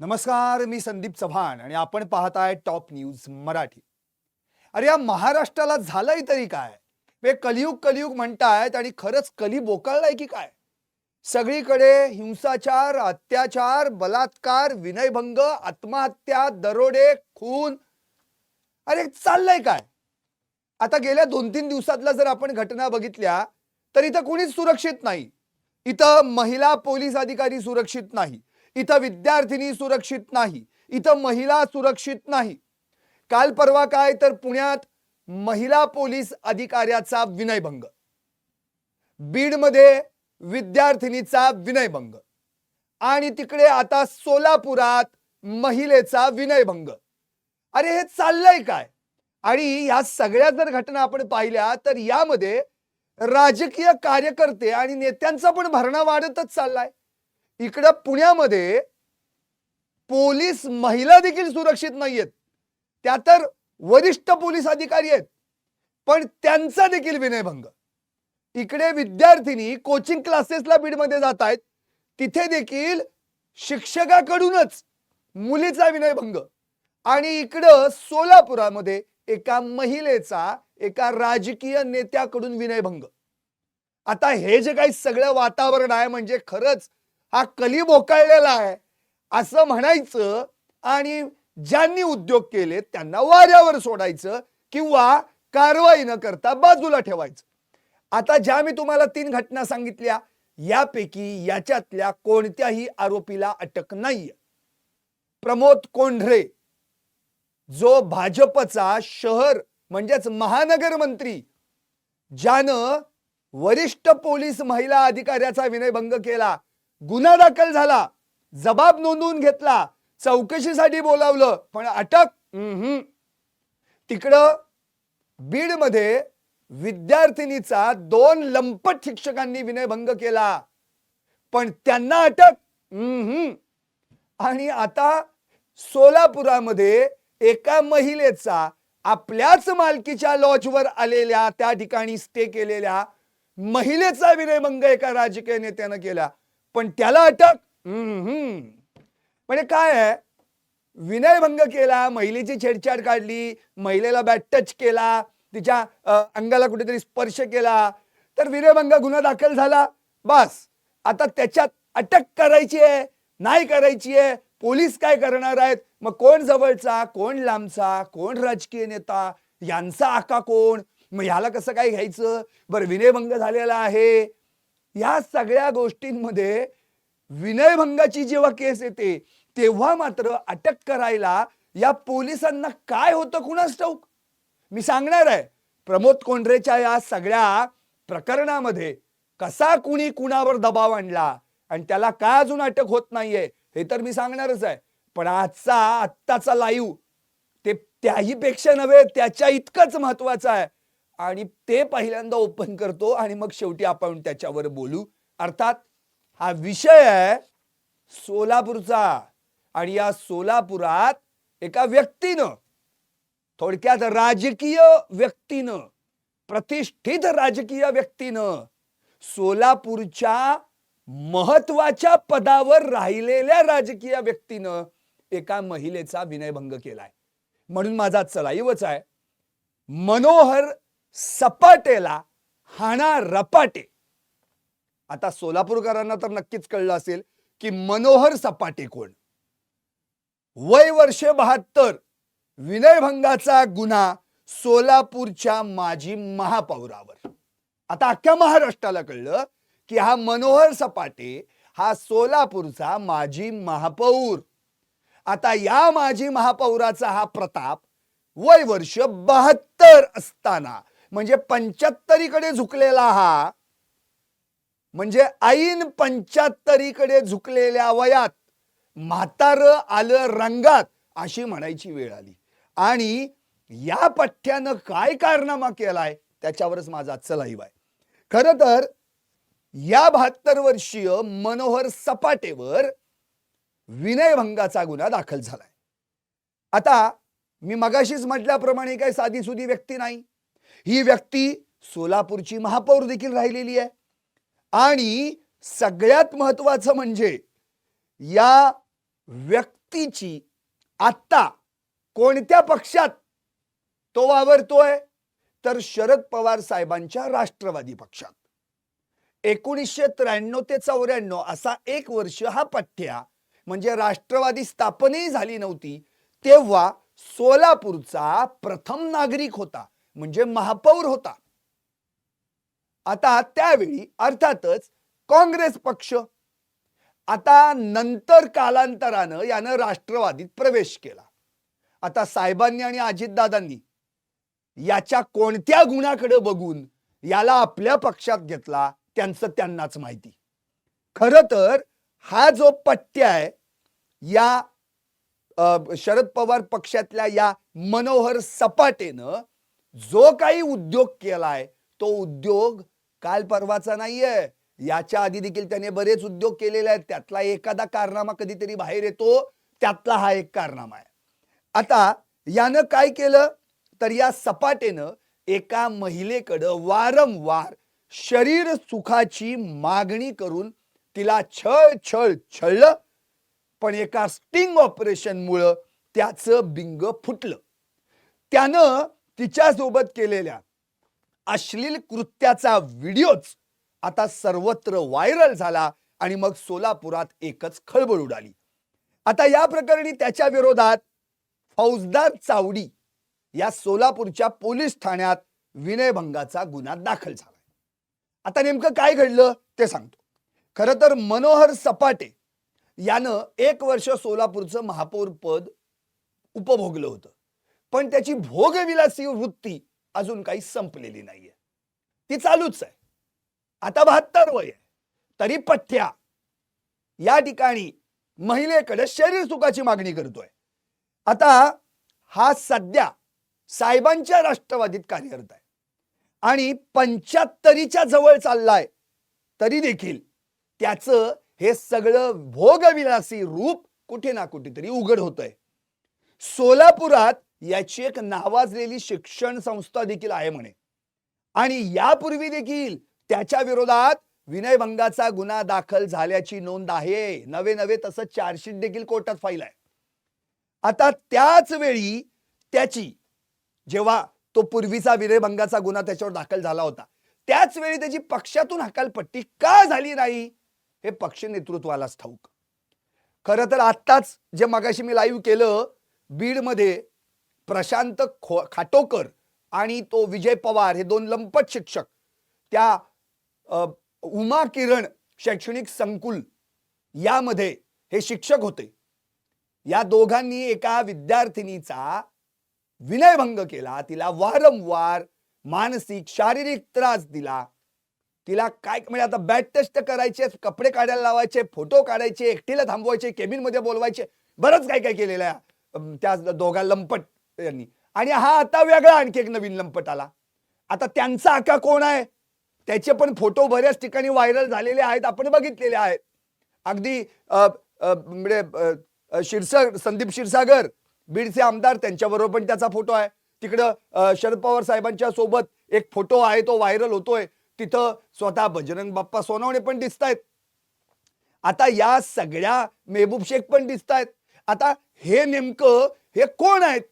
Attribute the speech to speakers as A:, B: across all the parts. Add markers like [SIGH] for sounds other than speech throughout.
A: नमस्कार मी संदीप चव्हाण आणि आपण पाहताय टॉप न्यूज मराठी. अरे या महाराष्ट्राला झालंय तरी काय? हे कलियुग कलियुग म्हणतायत आणि खरंच कली बोकाळलाय की काय? सगळीकडे हिंसाचार अत्याचार बलात्कार विनयभंग आत्महत्या दरोडे खून. अरे चाललंय काय? आता गेल्या दोन तीन दिवसातल्या जर आपण घटना बघितल्या तर इथं कोणीच सुरक्षित नाही. इथं महिला पोलीस अधिकारी सुरक्षित नाही. इथं विद्यार्थिनी सुरक्षित नाही इथं महिला सुरक्षित नाही. काल परवा काय तर पुण्यात महिला पोलीस अधिकाऱ्याचा विनयभंग. बीडमध्ये विद्यार्थिनीचा विनयभंग. आणि तिकडे आता सोलापुरात महिलेचा विनयभंग. अरे हे चाललंय काय? आणि ह्या सगळ्या जर घटना आपण पाहिल्या तर यामध्ये राजकीय कार्यकर्ते आणि नेत्यांचा पण भरणा वाढतच चाललाय. इकडं पुण्यामध्ये पोलीस महिला देखील सुरक्षित नाहीयेत. त्या तर वरिष्ठ पोलीस अधिकारी आहेत. पण त्यांचा देखील विनयभंग. इकडे विद्यार्थिनी कोचिंग क्लासेसला बीडमध्ये जात आहेत. तिथे देखील शिक्षकाकडूनच मुलीचा विनयभंग. आणि इकडं सोलापुरामध्ये एका महिलेचा एका राजकीय नेत्याकडून विनयभंग. आता हे जे काही सगळं वातावरण आहे म्हणजे खरंच हा कली बोकाळलेला आहे. असं म्हणायचं आणि ज्यांनी उद्योग केले त्यांना वाऱ्यावर सोडायचं किंवा कारवाई न करता बाजूला ठेवायचं. आता ज्या मी तुम्हाला तीन घटना सांगितल्या यापैकी याच्यातल्या कोणत्याही आरोपीला अटक नाहीये. प्रमोद कोंढरे जो भाजपचा शहर म्हणजेच महानगर मंत्री ज्यानं वरिष्ठ पोलीस महिला अधिकाऱ्याचा विनयभंग केला गुन्हा दाखल झाला. जबाब नोंदवून घेतला. चौकशीसाठी बोलावलं पण अटक. तिकडं बीडमध्ये विद्यार्थिनीचा दोन लंपट शिक्षकांनी विनयभंग केला. पण त्यांना अटक. आणि आता सोलापुरामध्ये एका महिलेचा आपल्याच मालकीच्या लॉजवर आलेल्या त्या ठिकाणी स्टे केलेल्या महिलेचा विनयभंग एका राजकीय नेत्यानं केला. पण त्याला अटक. म्हणजे काय आहे? विनयभंग केला महिलेची छेडछाड काढली महिलेला बॅट टच केला तिच्या अंगाला कुठेतरी स्पर्श केला तर विनयभंग गुन्हा दाखल झाला. बस. आता त्याच्यात अटक करायची आहे नाही करायची आहे पोलीस काय करणार आहेत? मग कोण जवळचा कोण लांबचा कोण राजकीय नेता यांचा आका कोण? मग ह्याला कसं काय घ्यायचं? बरं विनयभंग झालेला आहे. या सगळ्या गोष्टींमध्ये विनयभंगाची जेव्हा केस येते तेव्हा मात्र अटक करायला या पोलिसांना काय होतं कुणास ठाऊक? मी सांगणार आहे प्रमोद कोंढरेच्या या सगळ्या प्रकरणामध्ये कसा कुणी कुणावर दबाव आणला आणि त्याला काय अजून अटक होत नाहीये हे तर मी सांगणारच आहे. पण आजचा आत्ताचा लाईव्ह ते त्याही पेक्षा नव्हे त्याच्या इतकंच महत्वाचं आहे. आणि ते पहिल्यांदा ओपन करतो आणि मग शेवटी आपण त्याच्यावर बोलू. अर्थात हा विषय आहे सोलापूरचा आणि या सोलापुरात एका व्यक्तीनं थोडक्यात राजकीय व्यक्तीनं प्रतिष्ठित राजकीय व्यक्तीनं सोलापूरच्या महत्त्वाच्या पदावर राहिलेल्या राजकीय व्यक्तीनं एका महिलेचा विनयभंग केलाय. म्हणून माझा चलाईवच आहे. मनोहर सपाटेला हाणा रपाटे. आता सोलापूरकरांना तर नक्कीच कळलं असेल की मनोहर सपाटे कोण? वय वर्ष बहात्तर विनयभंगाचा गुन्हा सोलापूरच्या माजी महापौरावर. आता अख्ख्या महाराष्ट्राला कळलं की हा मनोहर सपाटे हा सोलापूरचा माजी महापौर. आता या माजी महापौराचा हा प्रताप वय वर्ष बहात्तर असताना म्हणजे पंच्याहत्तरीकडे झुकलेला हा म्हणजे ऐन पंच्याहत्तरीकडे झुकलेल्या वयात म्हातार आलं रंगात अशी म्हणायची वेळ आली. आणि या पठ्ठ्यानं काय कारनामा केलाय त्याच्यावरच माझा चलाईव आहे. खर तर या बहात्तर वर्षीय मनोहर सपाटेवर विनयभंगाचा गुन्हा दाखल झालाय. आता मी मगाशीच म्हटल्याप्रमाणे काही साधी सुधी व्यक्ती नाही. ही व्यक्ती सोलापूरची महापौर देखील राहिलेली आहे. आणि सगळ्यात महत्वाचं म्हणजे या व्यक्तीची आत्ता कोणत्या पक्षात तो वावरतोय? तर शरद पवार साहेबांच्या राष्ट्रवादी पक्षात. एकोणीसशे त्र्याण्णव ते चौऱ्याण्णव असा एक वर्ष हा पठ्या म्हणजे राष्ट्रवादी स्थापनही झाली नव्हती तेव्हा सोलापूरचा प्रथम नागरिक होता. म्हणजे महापौर होता. आता त्यावेळी अर्थातच काँग्रेस पक्ष आता नंतर कालांतरानं यानं राष्ट्रवादीत प्रवेश केला. आता साहेबांनी आणि अजितदादांनी याच्या कोणत्या गुणाकडे बघून याला आपल्या पक्षात घेतला त्यांचं त्यांनाच माहिती. खर तर हा जो पट्ट्या आहे या शरद पवार पक्षातल्या या मनोहर सपाटेनं जो काही उद्योग केलाय तो उद्योग काल परवाचा नाहीये. याच्या आधी देखील त्याने बरेच उद्योग केलेले आहेत. त्यातला एखादा कारनामा कधीतरी बाहेर येतो. त्यातला हा एक कारनामा आहे. आता यानं काय केलं? तर या सपाटेनं एका महिलेकडं वारंवार शरीर सुखाची मागणी करून तिला छळ छळ छळलं. पण एका स्टिंग ऑपरेशनमुळं त्याचं बिंग फुटलं. त्यानं तिच्यासोबत केलेल्या अश्लील कृत्याचा व्हिडिओच आता सर्वत्र व्हायरल झाला आणि मग सोलापुरात एकच खळबळ उडाली. आता या प्रकरणी त्याच्या विरोधात फौजदार चावडी या सोलापूरच्या पोलीस ठाण्यात विनयभंगाचा गुन्हा दाखल झाला आता नेमकं काय घडलं ते सांगतो. खरं तर मनोहर सपाटे यानं एक वर्ष सोलापूरचं महापौर पद उपभोगलं होतं. पण त्याची भोगविलासी वृत्ती अजून काही संपलेली नाहीये. ती चालूच आहे. आता बहात्तर वय आहे. तरी पठ्या या ठिकाणी महिलेकडे शरीर सुखाची मागणी करतोय. आता हा सध्या साहेबांच्या राष्ट्रवादीत कार्यरत आहे. आणि पंच्याहत्तरीच्या जवळ चाललाय तरी देखील त्याचं हे सगळं भोगविलासी रूप कुठे ना कुठेतरी उघड होतंय. सोलापुरात याची एक नावाजलेली शिक्षण संस्था देखील आहे म्हणे. आणि यापूर्वी देखील त्याच्या विरोधात विनयभंगाचा गुन्हा दाखल झाल्याची नोंद आहे. नवे नवे तसं चार्जशीट देखील कोर्टात फाईल आहे. आता त्याच वेळी त्याची जेव्हा तो पूर्वीचा विनयभंगाचा गुन्हा त्याच्यावर दाखल झाला होता त्याच वेळी त्याची पक्षातून हकालपट्टी का झाली नाही? हे पक्ष नेतृत्वालाच ठाऊक. खरं तर आत्ताच जे मगाशी मी लाईव्ह केलं बीडमध्ये प्रशांत खो खाटोकर आणि तो विजय पवार हे दोन लंपट शिक्षक. त्या उमा किरण शैक्षणिक संकुल यामध्ये हे शिक्षक होते. या दोघांनी एका विद्यार्थिनीचा विनयभंग केला. तिला वारंवार मानसिक शारीरिक त्रास दिला. तिला काय म्हणजे आता बॅट टेस्ट करायचे कपडे काढायला लावायचे फोटो काढायचे एकटीला थांबवायचे केबिनमध्ये बोलवायचे बरंच काय काय केलेलं आहे. त्या दोघा लंपट यांनी. आणि हा आता वेगळा आणखी एक नवीन लंपट आला आता त्यांचा आका कोण आहे? त्याचे पण फोटो बऱ्याच ठिकाणी व्हायरल झालेले आहेत आपण बघितलेले आहेत. अगदी म्हणजे अ, संदीप क्षीरसागर बीडचे आमदार त्यांच्याबरोबर पण त्याचा फोटो आहे. तिकडं शरद पवार साहेबांच्या सोबत एक फोटो आहे तो व्हायरल होतोय. तिथं स्वतः बजरंग बाप्पा सोनवणे पण दिसत आहेत आता या सगळ्या मेहबूब शेख पण दिसत आहेत आता हे नेमकं हे कोण आहेत?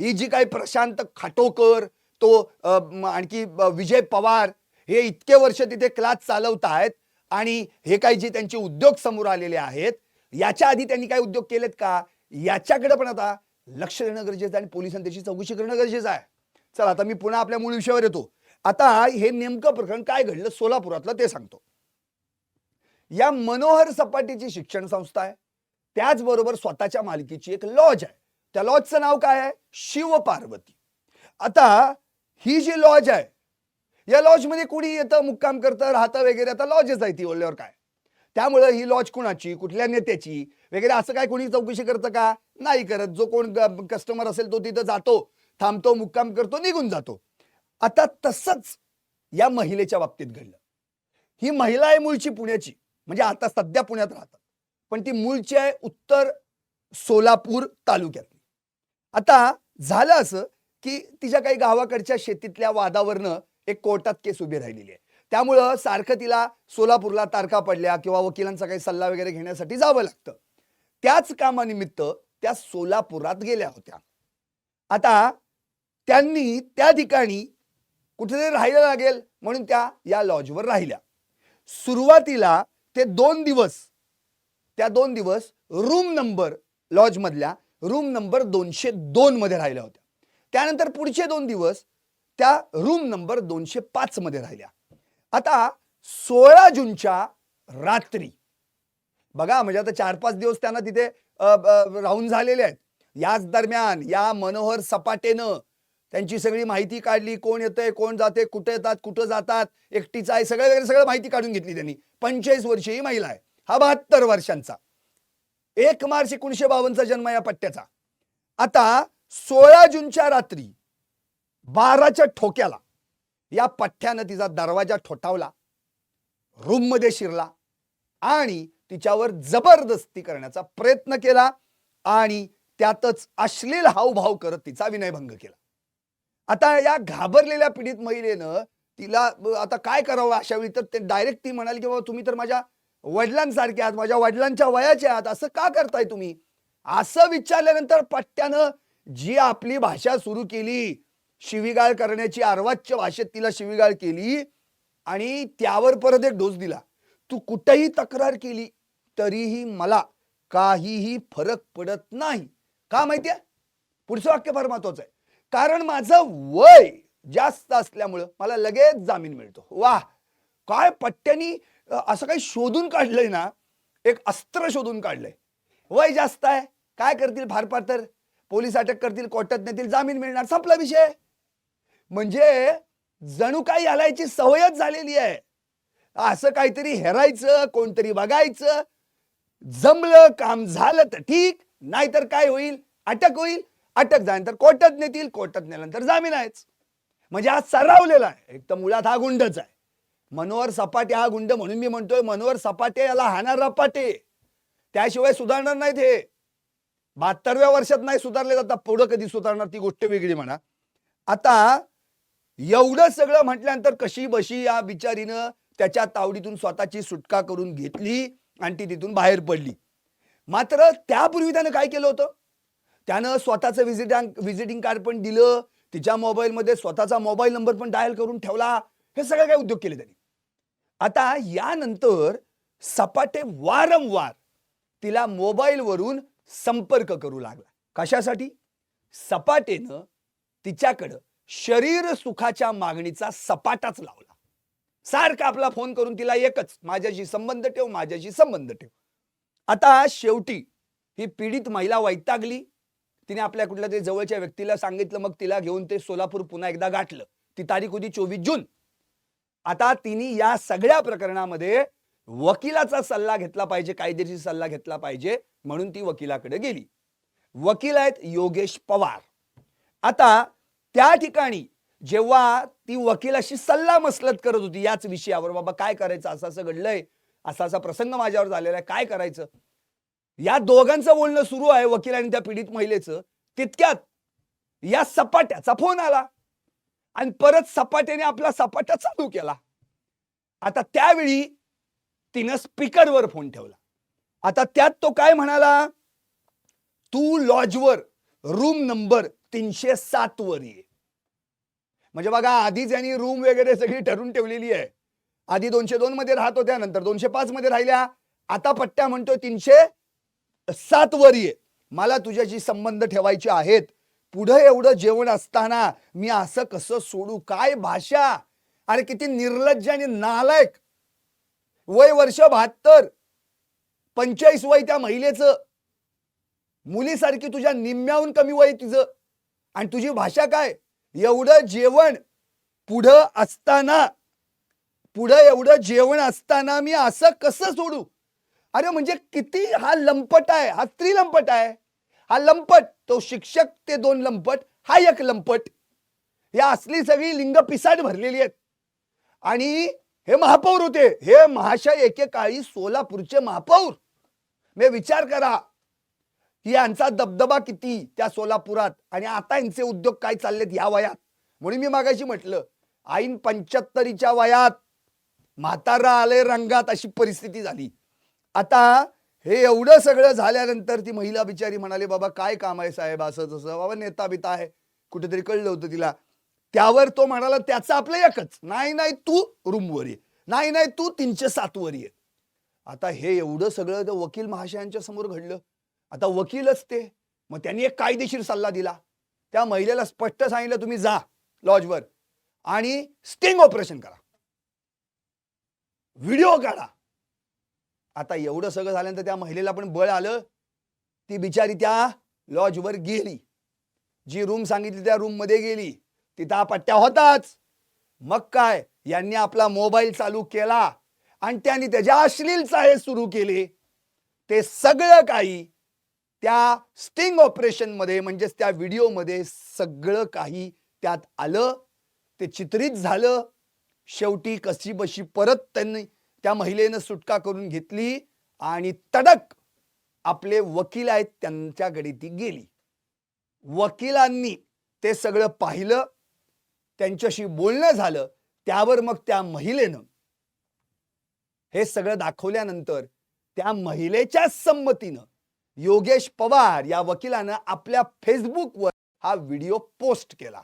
A: ही जी काही प्रशांत खाटोकर तो आणखी विजय पवार हे इतके वर्ष तिथे क्लास चालवत आहेत आणि हे काही जे त्यांचे उद्योग समोर आलेले आहेत याच्या आधी त्यांनी काय उद्योग केलेत का? याच्याकडे पण आता लक्ष देणं गरजेचं आहे आणि पोलिसांनी त्याची चौकशी करणं गरजेचं आहे. चला आता मी पुन्हा आपल्या मूळ विषयावर येतो. आता हे नेमकं प्रकरण काय घडलं सोलापुरातलं ते सांगतो. या मनोहर सपाटीची शिक्षण संस्था आहे. त्याचबरोबर स्वतःच्या मालकीची एक लॉज आहे. त्या लॉजचं नाव काय आहे? शिवपार्वती. आता ही जी लॉज आहे या लॉजमध्ये कुणी येतं मुक्काम करतं राहतं वगैरे आता लॉजच आहे ती ओल्यावर काय? त्यामुळं ही लॉज कुणाची? कुठल्या नेत्याची? वगैरे असं काय कोणी चौकशी करतं का? नाही करत. जो कोण कस्टमर असेल तो तिथं जातो थांबतो मुक्काम करतो निघून जातो. आता तसंच या महिलेच्या बाबतीत घडलं. ही महिला आहे मूळची पुण्याची. म्हणजे आता सध्या पुण्यात राहतात. पण ती मूळची आहे उत्तर सोलापूर तालुक्यात आता झालं असं की तिच्या काही गावाकडच्या शेतीतल्या वादावरनं एक कोर्टात केस उभी राहिलेली आहे. त्यामुळं सारखं तिला सोलापूरला तारखा पडल्या किंवा वकिलांचा काही सल्ला वगैरे घेण्यासाठी जावं लागतं. त्याच कामानिमित्त त्या सोलापुरात गेल्या होत्या. आता त्यांनी त्या ठिकाणी कुठेतरी राहायला लागेल म्हणून त्या या लॉजवर राहिल्या. सुरुवातीला ते दोन दिवस त्या दोन दिवस रूम नंबर लॉजमधल्या रूम नंबर दोनशे दोन मध्ये राहिल्या होत्या. त्यानंतर पुढचे दोन दिवस त्या रूम नंबर दोनशे पाच मध्ये राहिल्या. आता सोळा जूनच्या रात्री बघा म्हणजे आता चार पाच दिवस त्यांना तिथे राहून झालेले आहेत. याच दरम्यान या मनोहर सपाटेनं त्यांची सगळी माहिती काढली कोण येतंय कोण जाते कुठे येतात कुठं जातात एकटीचा आहे सगळं वगैरे सगळं माहिती काढून घेतली त्यांनी. पंचेचाळीस वर्षीय महिला आहे. हा बहात्तर वर्षांचा. एक मार्च एकोणीशे बावन्नचा जन्म या पट्ट्याचा. आता सोळा जूनच्या रात्री बाराच्या ठोक्याला या पठ्ठ्यानं तिचा दरवाजा ठोठावला रूममध्ये शिरला आणि तिच्यावर जबरदस्ती करण्याचा प्रयत्न केला आणि त्यातच अश्लील हावभाव करत तिचा विनयभंग केला. आता या घाबरलेल्या पीडित महिलेनं तिला आता काय करावं अशा वेळी तर ते डायरेक्ट ती म्हणाली की बाबा तुम्ही तर माझ्या वडिलांसारखे आहात माझ्या वडिलांच्या वयाचे आहात असं का करताय तुम्ही? असं विचारल्यानंतर पट्ट्यानं जी आपली भाषा सुरू केली शिवीगाळ करण्याची अर्वाच्य भाषेत तिला शिवीगाळ केली आणि त्यावर परत एक डोस दिला. तू कुठेही तक्रार केली तरीही मला काहीही फरक पडत नाही. का माहितीये? पुढचं वाक्य फार महत्वाचं आहे. कारण माझं वय जास्त असल्यामुळं मला लगेच जामीन मिळतो. वाह! काय पट्ट्यानी असं काही शोधून काढलंय ना एक अस्त्र शोधून काढलंय. वय जास्त आहे काय करतील फार फार तर? पोलीस अटक करतील कोर्टात नेतील जामीन मिळणार संपला विषय. म्हणजे जणू काही हलायची सवयच झालेली आहे. असं काहीतरी हेरायचं कोणतरी बघायचं. जमलं काम झालं तर ठीक नाहीतर काय होईल? अटक होईल. अटक झाल्यानंतर कोर्टात नेतील कोर्टात नेल्यानंतर जामीन आहेच. म्हणजे हा सरावलेला आहे. एक तर मुळात हा गुंडच आहे. मनोहर सपाटे हा गुंड म्हणून मी म्हणतोय मनोहर सपाटे याला हाणार रपाटे त्याशिवाय सुधारणार नाहीत हे. बहात्तरव्या वर्षात नाही सुधारले जातात पुढं कधी सुधारणार ती गोष्ट वेगळी म्हणा. आता एवढं सगळं म्हटल्यानंतर कशी बशी या बिचारीनं त्याच्या तावडीतून स्वतःची सुटका करून घेतली आणि ती तिथून बाहेर पडली. मात्र त्यापूर्वी त्यानं काय केलं होतं? त्यानं स्वतःचं व्हिजिटिंग व्हिजिटिंग कार्ड पण दिलं तिच्या मोबाईलमध्ये स्वतःचा मोबाईल नंबर पण डायल करून ठेवला. हे सगळं काय उद्योग केले त्यांनी? आता यानंतर सपाटे वारंवार तिला मोबाईलवरून संपर्क करू लागला. कशासाठी? सपाटेनं तिच्याकडं शरीर सुखाच्या मागणीचा सपाटाच लावला. सारखा आपला फोन करून तिला एकच माझ्याशी संबंध ठेव माझ्याशी संबंध ठेव. आता शेवटी ही पीडित महिला वैतागली. तिने आपल्या कुठल्या तरी जवळच्या व्यक्तीला सांगितलं मग तिला घेऊन ते सोलापूर पुन्हा एकदा गाठलं. ती तारीख होती चोवीस जून. आता तिने या सगळ्या प्रकरणामध्ये वकिलाचा सल्ला घेतला पाहिजे कायदेशीर सल्ला घेतला पाहिजे म्हणून ती वकिलाकडे गेली. वकील आहेत योगेश पवार. आता त्या ठिकाणी जेव्हा ती वकिलाशी सल्ला मसलत करत होती याच विषयावर बाबा काय करायचं असं असं घडलंय असा असा प्रसंग माझ्यावर झालेला आहे काय करायचं? या दोघांचं बोलणं सुरू आहे वकील आणि त्या पीडित महिलेचं. तितक्यात या सपाट्याचा फोन आला. आणि परत सपाट्याने आपला सपाटा चालू केला. आता त्यावेळी तिनं स्पीकरवर फोन ठेवला. आता त्यात तो काय म्हणाला? तू लॉजवर रूम नंबर तीनशे सात वर ये. म्हणजे बघा आधीच यांनी रूम वगैरे सगळी ठरून ठेवलेली आहे. आधी दोनशे दोन मध्ये राहत होत्या नंतर दोनशे पाच मध्ये राहिल्या. आता पट्ट्या म्हणतोय तीनशे सात वर ये. मला तुझ्याशी संबंध ठेवायचे आहेत. पुढं एवढं जेवण असताना मी असं कसं सोडू? काय भाषा? अरे किती निर्लज्ज आणि नालायक. वय वर्ष बहात्तर. पंचेचाळीस वय त्या महिलेचं. मुलीसारखी तुझ्या निम्म्याहून कमी वय तुझं आणि तुझी भाषा काय? एवढं जेवण पुढं असताना पुढं एवढं जेवण असताना मी असं कसं सोडू? अरे म्हणजे किती हा लंपट आहे हा स्त्री लंपट आहे. हा लंपट तो शिक्षक ते दोन लंपट हा एक लंपट. या असली सगळी लिंग पिसाट भरलेली आहेत. आणि हे महापौर होते. हे महाशय एकेकाळी सोलापूरचे महापौर. मी विचार करा. की यांचा दबदबा किती त्या सोलापुरात? आणि आता यांचे उद्योग काय चाललेत या वयात? म्हणून मी मागाशी म्हटलं आईन पंच्याहत्तरीच्या वयात म्हातारा आले रंगात अशी परिस्थिती झाली. आता हे एवढं सगळं झाल्यानंतर ती महिला बिचारी म्हणाली बाबा काय काम आहे साहेब असं तसं? बाबा नेता बिता आहे. कुठेतरी कळलं होतं तिला. त्यावर तो म्हणाला त्याचं आपलं एकच. नाही नाही तू रूमवर ये. नाही नाही तू तीनशे सातवर ये. आता हे एवढं सगळं त्या वकील महाशयांच्या समोर घडलं. आता वकीलच ते. मग त्यांनी एक कायदेशीर सल्ला दिला. त्या महिलेला स्पष्ट सांगितलं तुम्ही जा लॉजवर आणि स्टिंग ऑपरेशन करा. व्हिडिओ काढा. आता एवढं सगळं झाल्यानंतर त्या महिलेला पण बळ आलं ती बिचारी त्या लॉजवर गेली. जी रूम सांगितली त्या रूममध्ये गेली तिथं हा पट्ट्या होताच. मग काय? यांनी आपला मोबाईल चालू केला आणि त्यांनी त्याच्या अश्लील चाळे सुरू केले. ते सगळं काही त्या स्टिंग ऑपरेशनमध्ये म्हणजेच त्या व्हिडिओमध्ये सगळं काही त्यात आलं. ते चित्रित झालं. शेवटी कशी बशी परत त्यांनी त्या महिलेनं सुटका करून घेतली आणि तडक आपले वकील आहेत त्यांच्याकडे ती गेली. वकिलांनी ते सगळं पाहिलं त्यांच्याशी बोलणं झालं त्यावर मग त्या महिलेनं हे सगळं दाखवल्यानंतर त्या महिलेच्या संमतीनं योगेश पवार या वकिलानं आपल्या फेसबुकवर हा व्हिडिओ पोस्ट केला.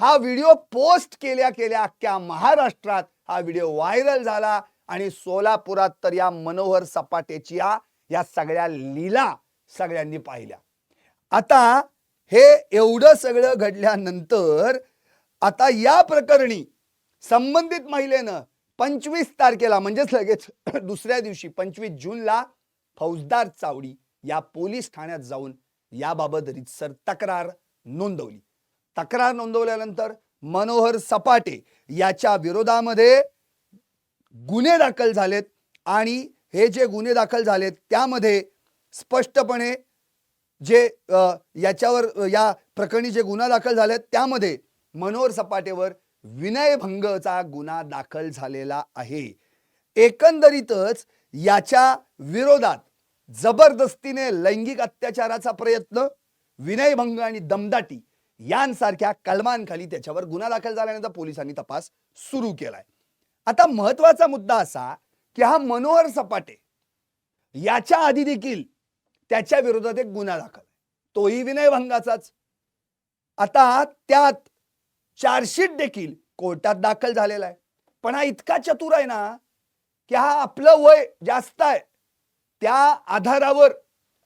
A: हा व्हिडिओ पोस्ट केल्या केल्या अख्ख्या महाराष्ट्रात हा व्हिडिओ व्हायरल झाला. आणि सोलापुरात तर या मनोहर सपाटेच्या या सगळ्या लीला सगळ्यांनी पाहिल्या. आता हे एवढं सगळं घडल्यानंतर आता या प्रकरणी संबंधित महिलेनं पंचवीस तारखेला म्हणजेच लगेच [CLEARS THROAT] दुसऱ्या दिवशी पंचवीस जूनला फौजदार चावडी या पोलीस ठाण्यात जाऊन याबाबत रितसर तक्रार नोंदवली. तक्रार नोंदवल्यानंतर मनोहर सपाटे याच्या विरोधामध्ये गुन्हे दाखल झालेत आणि हे जे गुन्हे दाखल झालेत त्यामध्ये स्पष्टपणे जे याच्यावर या प्रकरणी जे गुन्हा दाखल झालेत त्यामध्ये मनोहर सपाटेवर विनयभंगचा गुन्हा दाखल झालेला आहे. एकंदरीतच याच्या विरोधात जबरदस्तीने लैंगिक अत्याचाराचा प्रयत्न विनयभंग आणि दमदाटी यांसारख्या कलमांखाली त्याच्यावर गुन्हा दाखल झाल्यानंतर पोलिसांनी तपास सुरू केलाय. आता महत्त्वाचा मुद्दा असा की हा मनोहर सपाटे याच्या आधी देखील त्याच्या विरोधात एक गुन्हा दाखल तोही विनयभंगाचाच. आता त्यात चार्जशीट देखील कोर्टात दाखल झालेला आहे. पण हा इतका चतुर आहे ना की हा आपलं वय जास्त आहे. त्या आधारावर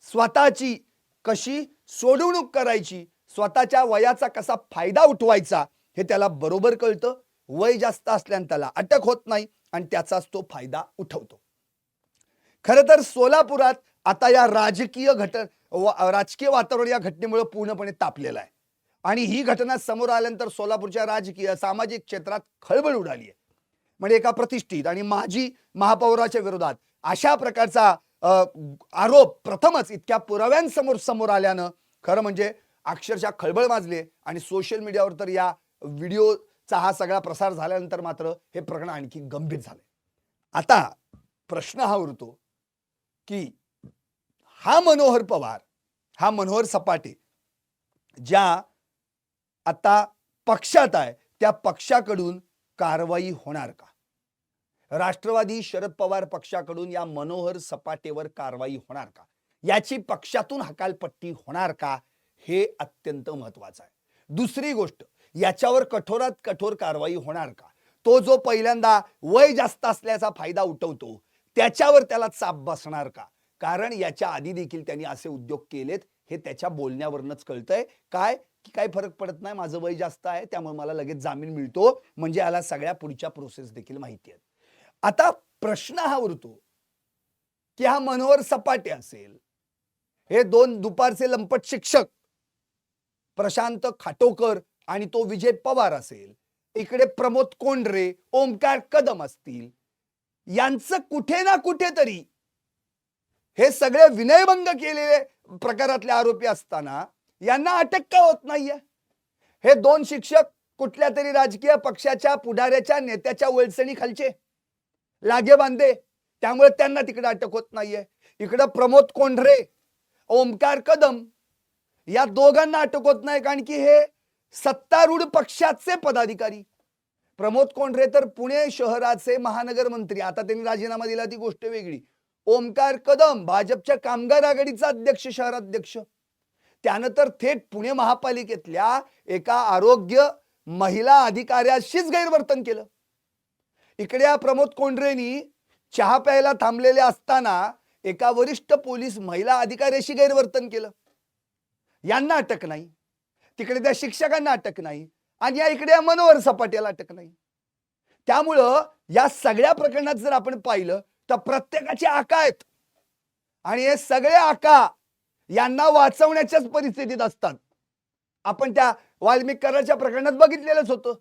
A: स्वतःची कशी सोडवणूक करायची स्वतःच्या वयाचा कसा फायदा उठवायचा हे त्याला बरोबर कळतं. वय जास्त असल्याने त्याला अटक होत नाही आणि त्याचाच तो फायदा उठवतो. खर तर सोलापुरात आता या राजकीय घट राजकीय वातावरण या घटनेमुळे पूर्णपणे तापलेलं आहे. आणि ही घटना समोर आल्यानंतर सोलापूरच्या राजकीय सामाजिक क्षेत्रात खळबळ उडाली आहे. म्हणजे एका प्रतिष्ठित आणि माजी महापौराच्या विरोधात अशा प्रकारचा आरोप प्रथमच इतक्या पुराव्यांसमोर समोर आल्यानं खरं म्हणजे अक्षरशः खळबळ माजले आणि सोशल मीडियावर तर या व्हिडिओ चा हा सगळा प्रसार झाल्यानंतर मात्र हे प्रकरण आणखी गंभीर झाले आता प्रश्न हा उरतो की हा मनोहर पवार हा मनोहर सपाटे ज्या आता पक्षात आहे त्या पक्षाकडून कारवाई होणार का? राष्ट्रवादी शरद पवार पक्षाकडून या मनोहर सपाटेवर कारवाई होणार का? याची पक्षातून हकालपट्टी होणार का? हे अत्यंत महत्वाचं आहे. दुसरी गोष्ट याच्यावर कठोरात कठोर कारवाई होणार का? तो जो पहिल्यांदा वय जास्त असल्याचा फायदा उठवतो त्याच्यावर त्याला चाप बसणार का? कारण याच्या आधी देखील त्यांनी असे उद्योग केलेत हे त्याच्या बोलण्यावरूनच कळतंय. काय? की काही फरक पडत नाही माझं वय जास्त आहे त्यामुळे मला लगेच जामीन मिळतो म्हणजे याला सगळ्या पुढच्या प्रोसेस देखील माहिती आहेत. आता प्रश्न हा उरतो की हा मनोहर सपाटे असेल हे दोन दुपारचे लंपट शिक्षक प्रशांत खाटोकर आणि तो विजय पवार असेल इकडे प्रमोद कोंढरे ओमकार कदम असतील यांचं कुठे ना कुठेतरी हे सगळे विनयभंग केलेले प्रकारातले आरोपी असताना यांना अटक का होत नाहीये? हे दोन शिक्षक कुठल्या तरी राजकीय पक्षाच्या पुढाऱ्याच्या नेत्याच्या वळसणी खालचे लागे बांधे त्यामुळे त्यांना तिकडे अटक होत नाहीये. इकडं प्रमोद कोंढरे ओमकार कदम या दोघांना अटक होत नाही कारण की हे सत्तारूढ पक्षाचे पदाधिकारी. प्रमोद कोंढरे तर पुणे शहराचे महानगर मंत्री आता त्यांनी राजीनामा दिला ती गोष्ट वेगळी. ओमकार कदम भाजपच्या कामगार आघाडीचा अध्यक्ष शहराध्यक्ष. त्यानं तर थेट पुणे महापालिकेतल्या एका आरोग्य महिला अधिकाऱ्याशीच गैरवर्तन केलं. इकडे या प्रमोद कोंढरेनी चहा प्यायला थांबलेले असताना एका वरिष्ठ पोलीस महिला अधिकाऱ्याशी गैरवर्तन केलं. यांना अटक नाही. तिकडे त्या शिक्षकांना अटक नाही आणि या इकडे या मनोहर सपाट्याला अटक नाही. त्यामुळं या सगळ्या प्रकरणात जर आपण पाहिलं तर प्रत्येकाचे आका आहेत. आणि हे सगळे आका यांना वाचवण्याच्याच परिस्थितीत असतात. आपण त्या वाल्मिक कराच्या प्रकरणात बघितलेलंच होतं.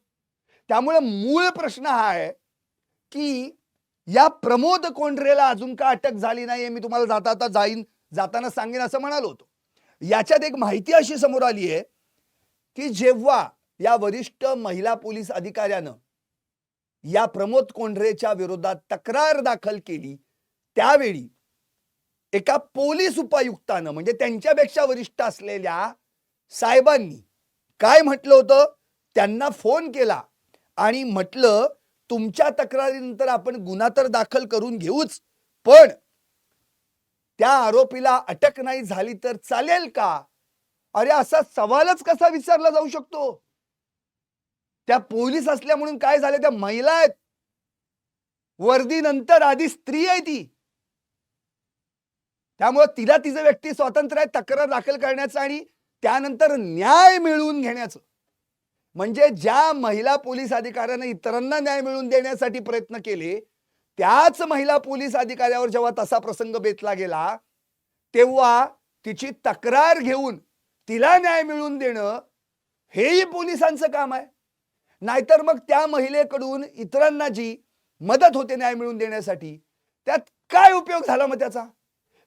A: त्यामुळे मूळ प्रश्न हा आहे की या प्रमोद कोंढरेला अजून का अटक झाली नाही मी तुम्हाला जाता जाता जाईन जाताना सांगेन असं म्हणालो होतो. याच्यात एक माहिती अशी समोर आली आहे की जेव्हा या वरिष्ठ महिला पोलीस अधिकाऱ्यानं या प्रमोद कोंढरेच्या विरोधात तक्रार दाखल केली त्यावेळी एका पोलीस उपायुक्तानं म्हणजे त्यांच्यापेक्षा वरिष्ठ असलेल्या साहेबांनी काय म्हटलं होतं? त्यांना फोन केला आणि म्हटलं तुमच्या तक्रारीनंतर आपण गुन्हा तर दाखल करून घेऊच पण त्या आरोपीला अटक नाही झाली तर चालेल का? अरे असा सवालच कसा विचारला जाऊ शकतो? त्या पोलीस असल्या म्हणून काय झाले? त्या महिला आहेत. वर्दीनंतर आधी स्त्री आहे ती. त्यामुळे तिला तिचं व्यक्ती स्वातंत्र्य आहे तक्रार दाखल करण्याचं आणि त्यानंतर न्याय मिळवून घेण्याचं. म्हणजे ज्या महिला पोलीस अधिकाऱ्याने इतरांना न्याय मिळवून देण्यासाठी प्रयत्न केले त्याच महिला पोलीस अधिकाऱ्यावर जेव्हा तसा प्रसंग बेतला गेला तेव्हा तिची तक्रार घेऊन तिला न्याय मिळवून देणं हेही पोलिसांचं काम आहे. नाहीतर मग त्या महिलेकडून इतरांना जी मदत होते न्याय मिळवून देण्यासाठी त्यात काय उपयोग झाला मग त्याचा?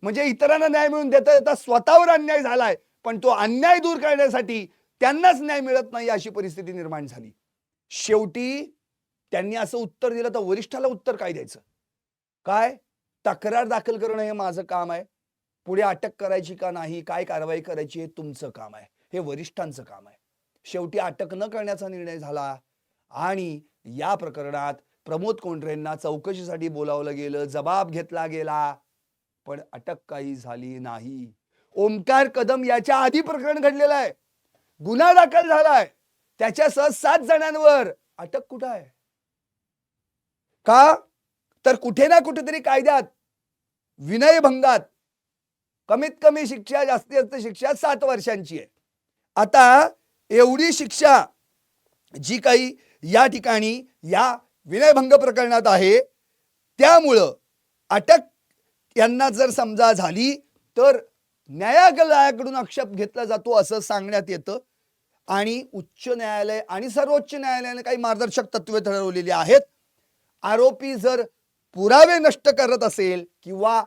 A: म्हणजे इतरांना न्याय मिळवून देता देता स्वतःवर अन्याय झालाय पण तो अन्याय दूर करण्यासाठी त्यांनाच न्याय मिळत नाही अशी परिस्थिती निर्माण झाली. शेवटी त्यांनी असं उत्तर दिलं तर वरिष्ठाला उत्तर काय द्यायचं? काय? तक्रार दाखल करणं हे माझं काम आहे. पुढे अटक करायची का नाही काय कारवाई करायची हे तुमचं काम आहे हे वरिष्ठांचं काम आहे. शेवटी अटक न करण्याचा निर्णय झाला आणि या प्रकरणात प्रमोद कोंढरेंना चौकशीसाठी बोलावलं गेलं जबाब घेतला गेला पण अटक काही झाली नाही. ओमकार कदम याच्या आधी प्रकरण घडलेलं आहे. गुन्हा दाखल झालाय. त्याच्यासह सात जणांवर अटक कुठं आहे? का? तर कुठे ना कुठेतरी कायद्यात विनयभंगात कमीत कमी शिक्षा जास्तीत जास्त शिक्षा सात वर्षांची आहे. आता एवढी शिक्षा जी काही या ठिकाणी या विनयभंग प्रकरणात आहे त्यामुळं अटक यांना जर समजा झाली तर न्यायालयाकडून आक्षेप घेतला जातो असं सांगण्यात येतं. आणि उच्च न्यायालय आणि सर्वोच्च न्यायालयाने काही मार्गदर्शक तत्वे ठरवलेली आहेत. आरोपी जर पुरावे नष्ट करत असेल किंवा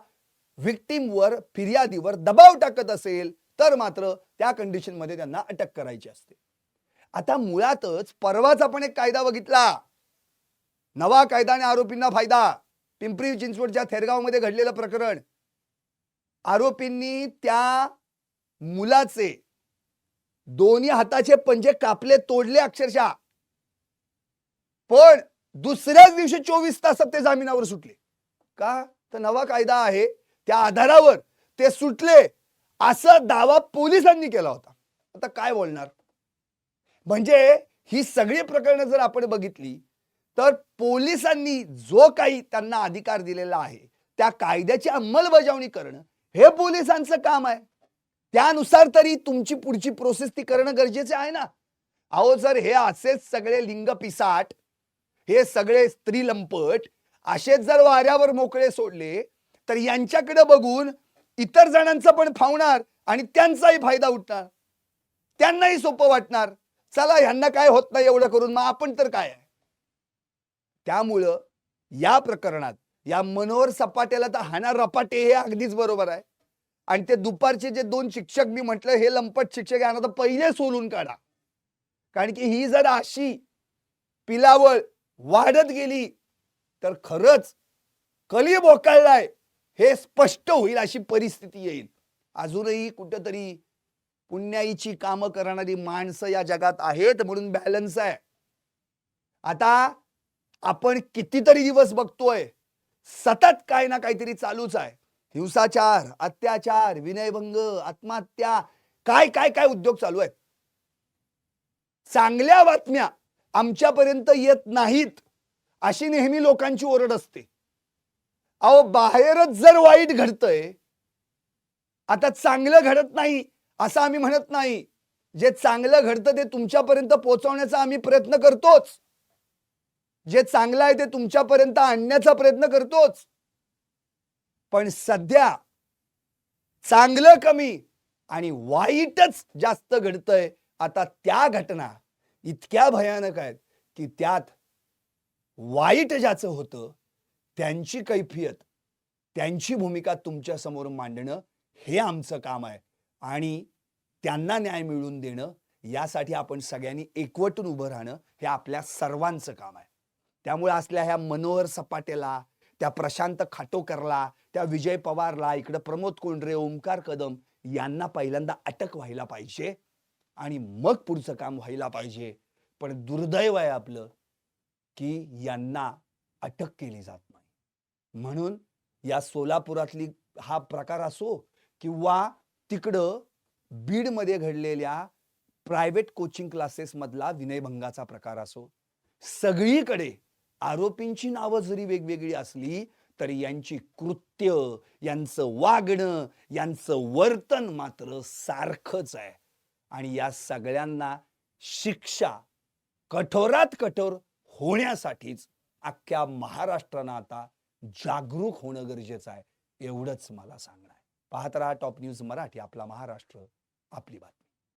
A: व्हिक्टीमवर फिर्यादीवर दबाव टाकत असेल तर मात्र त्या कंडिशनमध्ये त्यांना अटक करायची असते. आता मुळातच परवाच आपण एक कायदा बघितला. नवा कायदा आणि आरोपींना फायदा. पिंपरी चिंचवडच्या थेरगावमध्ये घडलेलं प्रकरण. आरोपींनी त्या मुलाचे दोन्ही हाताचे पंजे कापले तोडले अक्षरशः. पण दुसऱ्याच दिवशी चोवीस तासात ते जामिनावर सुटले. का? तर नवा कायदा आहे. त्या आधारावर ते सुटले असा दावा पोलिसांनी केला होता. आता काय बोलणार? म्हणजे ही सगळी प्रकरणं जर आपण बघितली तर पोलिसांनी जो काही त्यांना अधिकार दिलेला आहे त्या कायद्याची अंमलबजावणी करणं हे पोलिसांचं काम आहे. त्यानुसार तरी तुमची पुढची प्रोसेस ती करणं गरजेचे आहे ना? अहो जर हे असेच सगळे लिंग पिसाट हे सगळे स्त्री लंपट असेच जर वाऱ्यावर मोकळे सोडले तर यांच्याकडे बघून इतर जणांचं पण फावणार आणि त्यांचाही फायदा उठणार. त्यांनाही सोपं वाटणार. चला ह्यांना काय होत नाही एवढं करून मग आपण तर काय आहे? त्यामुळं या प्रकरणात या मनोहर सपाट्याला तर हाना रपाटे हे अगदीच बरोबर आहे. आणि ते दुपारचे जे दोन शिक्षक मी म्हटलं हे लंपट शिक्षक यांना तर पहिले सोलून काढा. कारण की ही जर अशी पिलावळ वाढत गेली तर खरंच कली बोकाळलाय हे स्पष्ट होईल अशी परिस्थिती येईल. अजूनही कुठंतरी पुण्याईची कामं करणारी माणसं या जगात आहेत म्हणून बॅलन्स आहे. आता आपण कितीतरी दिवस बघतोय सतत काय ना काहीतरी चालूच आहे. हिंसाचार अत्याचार विनयभंग आत्महत्या काय काय काय उद्योग चालू आहेत. चांगल्या बातम्या आमच्यापर्यंत येत नाहीत अशी नेहमी लोकांची ओरड असते. अहो बाहेरच जर वाईट घडतंय आता चांगलं घडत नाही असं आम्ही म्हणत नाही. जे चांगलं घडतं ते तुमच्यापर्यंत पोहोचवण्याचा आम्ही प्रयत्न करतोच. जे चांगलं आहे ते तुमच्यापर्यंत आणण्याचा प्रयत्न करतोच. पण सध्या चांगलं कमी आणि वाईटच जास्त घडतंय आता त्या घटना इतक्या भयानक आहेत की त्यात वाईट ज्याचं होतं त्यांची कैफियत त्यांची भूमिका तुमच्यासमोर मांडणं हे आमचं काम आहे. आणि त्यांना न्याय मिळवून देणं यासाठी आपण सगळ्यांनी एकवटून उभं राहणं हे आपल्या सर्वांचं काम आहे. त्यामुळे असल्या ह्या मनोहर सपाटेला त्या प्रशांत खाटोकरला त्या विजय पवारला इकडं प्रमोद कोंडरे ओंकार कदम यांना पहिल्यांदा अटक व्हायला पाहिजे आणि मग पुढचं काम व्हायला पाहिजे. पण दुर्दैव आहे आपलं की यांना अटक केली जात म्हणून या सोलापुरातली हा प्रकार असो किंवा तिकडं बीडमध्ये घडलेल्या प्रायव्हेट कोचिंग क्लासेसमधला विनयभंगाचा प्रकार असो सगळीकडे आरोपींची नावं जरी वेगवेगळी असली तरी यांची कृत्य यांचं वागणं यांचं वर्तन मात्र सारखंच आहे. आणि या सगळ्यांना शिक्षा कठोरात कठोर होण्यासाठीच अख्ख्या महाराष्ट्रानं आता जागरूक होणं गरजेचं आहे एवढंच मला सांगणं आहे. पाहत राहा टॉप न्यूज मराठी आपला महाराष्ट्र आपली बातमी.